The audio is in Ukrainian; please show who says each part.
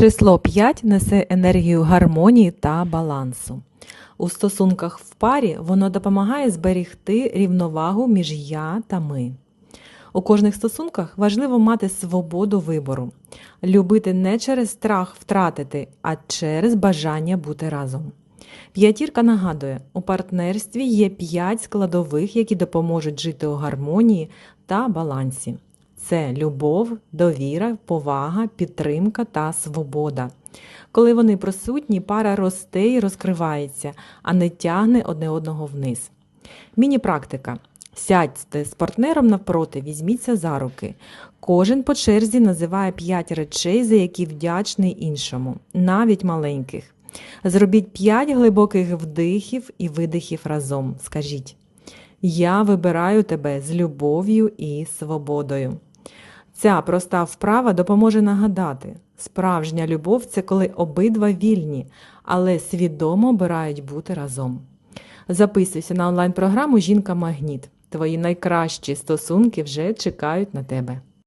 Speaker 1: Число 5 несе енергію гармонії та балансу. У стосунках в парі воно допомагає зберегти рівновагу між я та ми. У кожних стосунках важливо мати свободу вибору, любити не через страх втратити, а через бажання бути разом. П'ятірка нагадує, у партнерстві є п'ять складових, які допоможуть жити у гармонії та балансі. Це любов, довіра, повага, підтримка та свобода. Коли вони присутні, пара росте і розкривається, а не тягне одне одного вниз. Міні-практика. Сядьте з партнером навпроти, візьміться за руки. Кожен по черзі називає 5 речей, за які вдячний іншому, навіть маленьких. Зробіть 5 глибоких вдихів і видихів разом. Скажіть: Я вибираю тебе з любов'ю і свободою. Ця проста вправа допоможе нагадати: справжня любов це коли обидва вільні, але свідомо обирають бути разом. Записуйся на онлайн-програму Жінка Магніт. Твої найкращі стосунки вже чекають на тебе.